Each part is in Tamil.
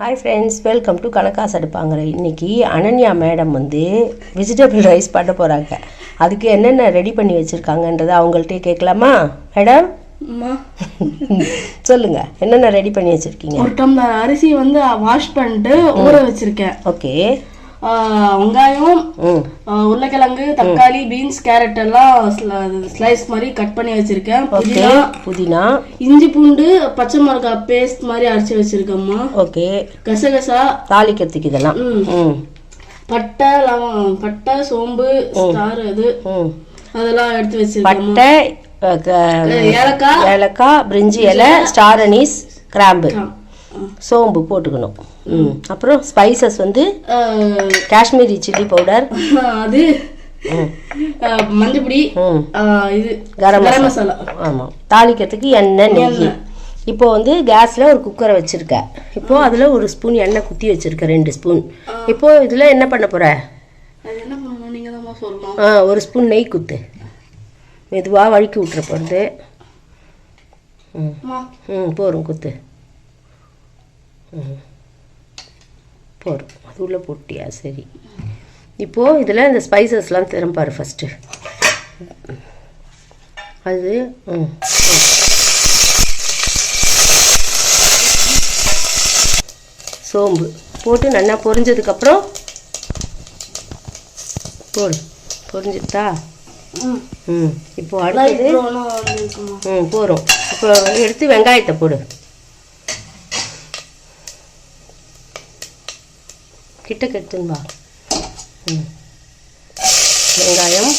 ஹாய் ஃப்ரெண்ட்ஸ் வெல்கம் டு கணக்காசு அடுப்பாங்கிற இன்னைக்கு அனன்யா மேடம் வந்து வெஜிடபிள் ரைஸ் பண்ண போகிறாங்க அதுக்கு என்னென்ன ரெடி பண்ணி வச்சுருக்காங்கன்றதை அவங்கள்ட்டே கேட்கலாமா? மேடம் அம்மா. சொல்லுங்கள் என்னென்ன ரெடி பண்ணி வச்சுருக்கீங்க? ஒரு டம்ளர் அரிசி வந்து வாஷ் பண்ணிட்டு ஊற வச்சிருக்கேன். ஓகே வெங்காயம் உருளைக்கிழங்கு தக்காளி பீன்ஸ் கேரட் எல்லாம் ஸ்லைஸ் மாதிரி கட் பண்ணி வச்சிருக்கேன். புதினா. புதினா. இஞ்சி பூண்டு பச்சை மிளகாய் பேஸ்ட் மாதிரி அரைச்சி வச்சிருக்கேம்மா. ஓகே கசகசா. தாளிக்கிறதுக்கு இதெல்லாம். பட்டை லவங்கம் பட்டை சோம்பு ஸ்டார் இது அதெல்லாம் எடுத்து வச்சிருக்கேன் பட்டை ஏலக்காய். ஏலக்காய் பிரிஞ்சி இலை ஸ்டார் அனீஸ் கிராம்பு. சோம்பு போட்டுக்கணும். அப்புறம் ஸ்பைசஸ் வந்து காஷ்மீரி சில்லி பவுடர் அது மஞ்சப்பொடி இது கரம் மசாலா. ஆமாம் தாளிக்கிறதுக்கு எண்ணெய் நெய். இப்போ வந்து கேஸில் ஒரு குக்கரை வச்சுருக்க. இப்போ அதில் ஒரு ஸ்பூன் எண்ணெய் குத்தி வச்சுருக்க ரெண்டு ஸ்பூன் இப்போ இதில் என்ன பண்ண போகிற ஆ ஒரு ஸ்பூன் நெய் குத்து. மெதுவாக வழுக்கி விட்டுற போகிறது ம். ம். போரும் குத்து. ம். போரும் அது உள்ளே போட்டியா? சரி. இப்போது இதில் இந்த ஸ்பைசஸ்லாம் திறம்பாரு ஃபஸ்ட்டு அது சோம்பு. போட்டு நல்லா பொரிஞ்சதுக்கப்புறம் போடு. பொரிஞ்சுட்டா ம். இப்போ அடுத்தது? ம் போகிறோம் இப்போ எடுத்து வெங்காயத்தை போடு. கிட்ட கெடுத்துன்னு வா வெங்காயம்.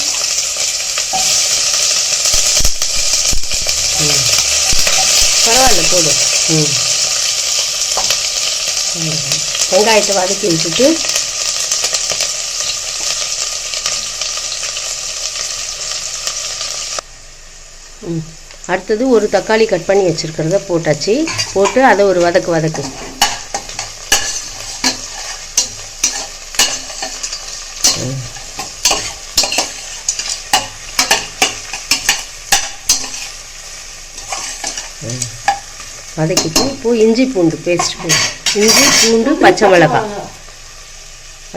பரவாயில்ல போதும் வெங்காயத்தை வதக்கி விட்டுட்டு. அடுத்தது ஒரு தக்காளி கட் பண்ணி வச்சுருக்கிறத போட்டாச்சு. போட்டு அதை ஒரு வதக்கு வதக்கு ம். ம். வதக்கிட்டு இப்போ இஞ்சி பூண்டு பேஸ்ட் போடு இஞ்சி பூண்டு பச்சை மிளகாய்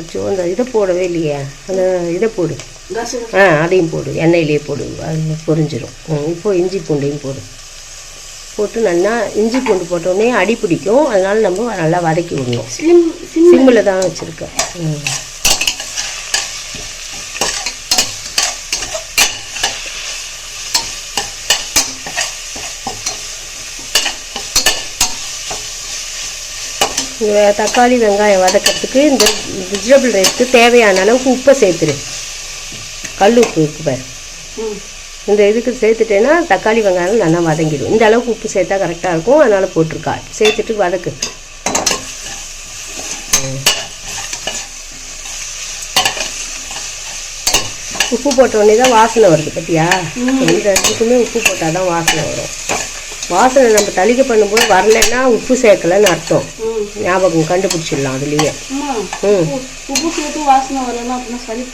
அச்சோ அந்த இதை போடவே இல்லையே. அந்த இதை போடு. ஆ அதையும் போடு. எண்ணெயிலே போடு. அது பொரிஞ்சிடும் ம், இப்போ இஞ்சி பூண்டையும் போடு. போட்டு நல்லா இஞ்சி பூண்டு போட்டோடனே அடி பிடிக்கும். அதனால நம்ம நல்லா வதக்கி விடணும். சிம்மில். தான் வச்சுருக்கேன். தக்காளி வெங்காயம் வதக்கிறதுக்கு இந்த வெஜிடபிள் ரைஸ்க்கு தேவையான அளவுக்கு உப்பை சேர்த்துரு. கல் உப்பு இருக்கு பாரு. இந்த இதுக்கு சேர்த்துட்டேன்னா தக்காளி வெங்காயம் நல்லா வதங்கிடும். இந்த அளவுக்கு உப்பு சேர்த்தா கரெக்டாக இருக்கும். அதனால் போட்டிருக்கா. சேர்த்துட்டு வதக்கு. உப்பு போட்ட உடனே தான் வாசனை வருது பார்த்தியா இந்த இதுக்குமே உப்பு போட்டால் தான் வாசனை வரும். வாசனை நம்ம தளிக்க பண்ணும்போது வரலைன்னா உப்பு சேர்க்கலைன்னு அர்த்தம். ஞாபகம் கண்டுபிடிச்சிடலாம் அதுலேயே. உப்பு- சேர்த்து வாசனை வரலன்னா சளி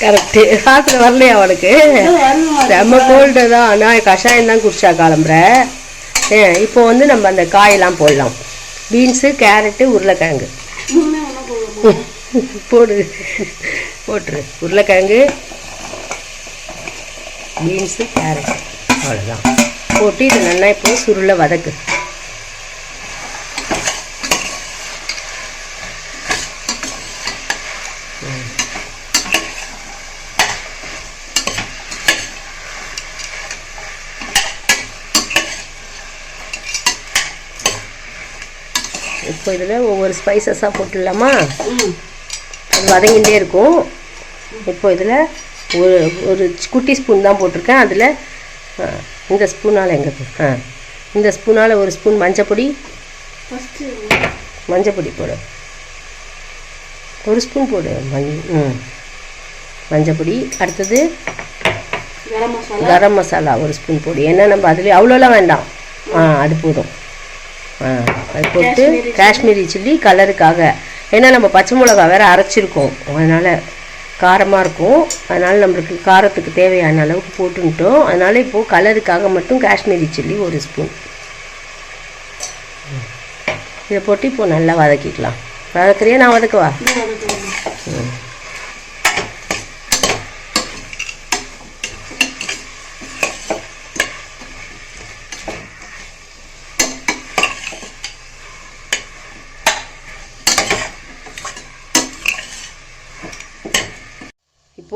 கரெக்டு வாசனை வரலையா அவனுக்கு செம்ம கோல்டு தான். நான் கஷாயம் தான் குடிச்சா கிளம்புற இப்போ வந்து நம்ம அந்த காயெல்லாம் போடலாம். பீன்ஸு கேரட்டு உருளைக்கிழங்கு. போடு. போட்டுரு. உருளைக்கிழங்கு பீன்ஸு கேரட் அவ்வளோதான் போட்டு இது நல்லா இப்போ சுருளை வதக்கு. இப்போ இதில் ஒவ்வொரு ஸ்பைசஸாக போட்டுடலாமா? அது வதங்கிட்டே இருக்கும். இப்போ இதில் ஒரு ஒரு குட்டி ஸ்பூன் தான் போட்டிருக்கேன். அதில் இந்த ஸ்பூனால் எங்கே ஆ இந்த ஸ்பூனால் ஒரு ஸ்பூன் மஞ்சப்பொடி. மஞ்சப்பொடி போடு. ஒரு ஸ்பூன் போடு மஞ் ம். மஞ்சப்பொடி அடுத்தது கரம் மசாலா. கரம் மசாலா ஒரு ஸ்பூன் போடு. ஏன்னா நம்ம அதுலேயே அவ்வளோலாம் வேண்டாம். ஆ அது போதும். ஆ அது போட்டு காஷ்மீரி சில்லி கலருக்காக. ஏன்னா நம்ம பச்சை மிளகா வேற அரைச்சிருக்கோம். அதனால் காரமாக இருக்கும். அதனால் நம்மளுக்கு காரத்துக்கு தேவையான அளவுக்கு போட்டுன்ட்டோம். அதனால் இப்போது கலருக்காக மட்டும் காஷ்மீரி சில்லி ஒரு ஸ்பூன். இதை போட்டு இப்போ நல்லா வதக்கிக்கலாம். வதக்குறியா? நான் வதக்குவா?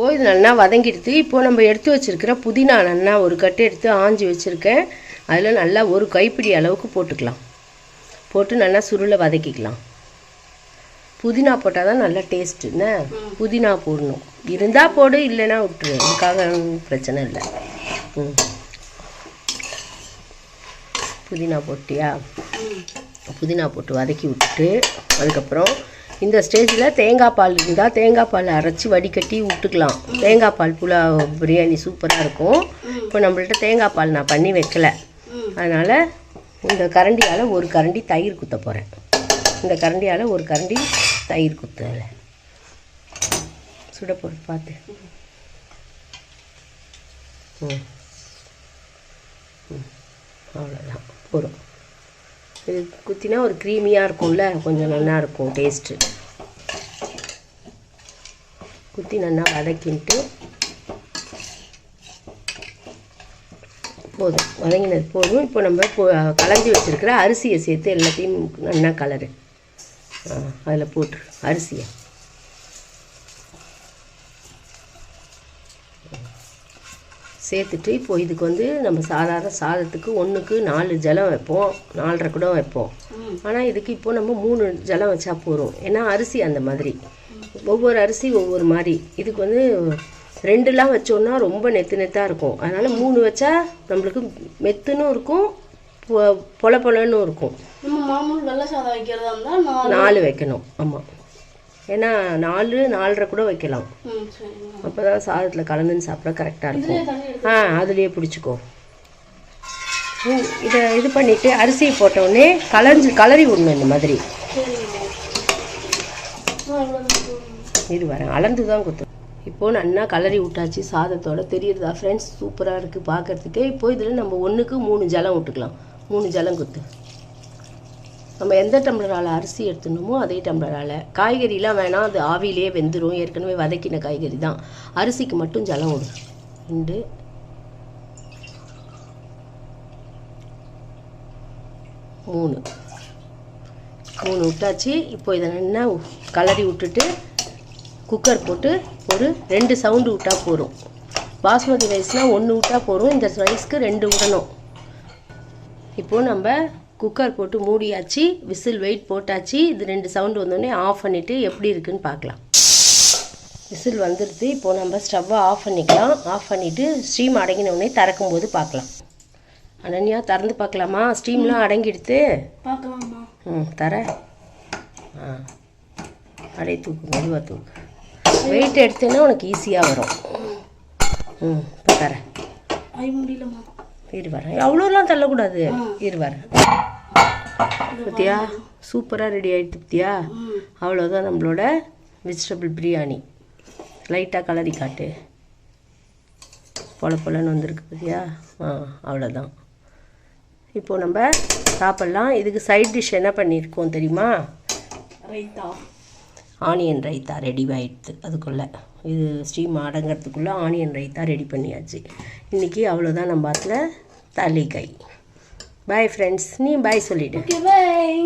இப்போது இது நல்லா வதங்கிடுது. இப்போது நம்ம எடுத்து வச்சிருக்கிற புதினா நல்லா ஒரு கட்டு எடுத்து ஆஞ்சி வச்சுருக்கேன். அதில் நல்லா ஒரு கைப்பிடி அளவுக்கு போட்டுக்கலாம். போட்டு நல்லா சுருளை வதக்கிக்கலாம். புதினா போட்டால் தான் நல்லா டேஸ்ட் என்ன புதினா போடணும். இருந்தால் போடு இல்லைன்னா விட்டுரு. அதுக்காக பிரச்சனை இல்லை. ம். புதினா போட்டியா. புதினா போட்டு வதக்கி விட்டுட்டு அதுக்கப்புறம் இந்த ஸ்டேஜில் தேங்காய் பால் இருந்தால் தேங்காய் பால் அரைச்சி வடிகட்டி விட்டுக்கலாம் தேங்காய் பால் புலாவ் பிரியாணி சூப்பராக இருக்கும். இப்போ நம்மள்ட்ட தேங்காய் பால் நான் பண்ணி வைக்கல. அதனால் இந்த கரண்டியால் ஒரு கரண்டி தயிர் குத்த போகிறேன் இந்த கரண்டியால் ஒரு கரண்டி தயிர் குத்தல சுட போட்டு பார்த்து ம். ம். அவ்வளோதான் போகிறோம் இது குத்தினா ஒரு க்ரீமியாக இருக்கும்ல கொஞ்சம் நல்லா இருக்கும் டேஸ்ட்டு குத்தி நல்லா வதக்கின்ட்டு போதும். வதங்கினது போதும். இப்போ நம்ம இப்போ கலஞ்சி வச்சுருக்கிற அரிசியை சேர்த்து எல்லாத்தையும் நல்லா கலரு. அதில் போட்டுரு அரிசியை. சேர்த்துட்டு இப்போ இதுக்கு வந்து நம்ம சாதாரண சாதத்துக்கு ஒன்றுக்கு நாலு ஜலம் வைப்போம். நாலரை கூட வைப்போம். ஆனால் இதுக்கு இப்போ நம்ம மூணு ஜலம் வச்சா போதும். ஏன்னா அரிசி அந்த மாதிரி. ஒவ்வொரு அரிசி ஒவ்வொரு மாதிரி. இதுக்கு வந்து ரெண்டுலாம் வச்சோன்னா ரொம்ப நெத்து நெத்தாக இருக்கும். அதனால் மூணு வச்சா நம்மளுக்கு மெத்துனும் இருக்கும் பொல பொலன்னு இருக்கும். நம்ம மாமூல் வெள்ளை சாதம் வைக்கிறதா இருந்தால் நாலு வைக்கணும். ஆமாம் ஏன்னா நாலு நாலரை கூட வைக்கலாம். அப்போ தான் சாதத்தில் கலந்துன்னு சாப்பிட கரெக்டாக இருக்கும். ஆ அதுலேயே பிடிச்சிக்கோ. இதை இது பண்ணிவிட்டு அரிசி போட்ட உடனே கலஞ்சி கலரி விடணும் இந்த மாதிரி. இது வரேன் அளந்து தான் குத்து இப்போது நல்லா கலரி விட்டாச்சு சாதத்தோட. தெரியுறதா ஃப்ரெண்ட்ஸ் சூப்பராக இருக்குது பார்க்கறதுக்கே இப்போ இதில் நம்ம ஒன்றுக்கு மூணு ஜலம் விட்டுக்கலாம். மூணு ஜலம் குத்து. நம்ம எந்த டம்ளரால் அரிசி எடுத்துனோமோ அதே டம்ளரால். காய்கறிலாம் வேணாம் அது ஆவிலே வெந்துடும் ஏற்கனவே வதக்கின காய்கறி தான். அரிசிக்கு மட்டும் ஜலம் விடு ரெண்டு மூணு. மூணு விட்டாச்சு. இப்போ இதை நல்லா கலரி விட்டுட்டு குக்கர் போட்டு ஒரு ரெண்டு சவுண்டு விட்டால் போதும். பாஸ்மதி ரைஸ்னால் ஒன்று விட்டால் போதும். இந்த ரைஸ்க்கு ரெண்டு விடணும். இப்போது நம்ம குக்கர் போட்டு மூடியாச்சு விசில் வெயிட் போட்டாச்சு. இது ரெண்டு சவுண்டு வந்தோடனே ஆஃப் பண்ணிவிட்டு எப்படி இருக்குன்னு பார்க்கலாம். விசில் வந்துடுது இப்போது நம்ம ஸ்டவ்வை ஆஃப் பண்ணிக்கலாம். ஆஃப் பண்ணிவிட்டு ஸ்டீம் அடங்கின உடனே திறக்கும்போது பார்க்கலாம். அனன்யா திறந்து பார்க்கலாமா? ஸ்டீம்லாம் அடங்கிடுத்து. ம் தர. ஆ. அப்படியே தூக்கு மெதுவாக தூக்கு. வெயிட் எடுத்தேன்னா உனக்கு ஈஸியாக வரும். ம் இப்போ தரேன் முடியலம்மா. இரு வரேன் அவ்வளோலாம் தள்ளக்கூடாது. இரு வரேன் பத்தியா? சூப்பராக ரெடி ஆகிடுது பத்தியா? அவ்வளோதான் நம்மளோட வெஜிடபிள் பிரியாணி. லைட்டாக கலரி காட்டு. பொல பொலன்னு வந்திருக்கு பத்தியா? ஆ அவ்வளோதான். இப்போ நம்ம சாப்பிட்லாம். இதுக்கு சைட் டிஷ் என்ன பண்ணியிருக்கோம் தெரியுமா? ரைத்தா. ஆனியன் ரைத்தா ரெடி ஆயிடுது அதுக்குள்ளே. இது ஸ்டீம் அடங்கிறதுக்குள்ளே ஆனியன் ரைத்தா ரெடி பண்ணியாச்சு. இன்றைக்கி அவ்வளோதான் நம்ம அதில் தலிகை. பாய் ஃப்ரெண்ட்ஸ் நீ பாய் சொல்லிவிடு பாய்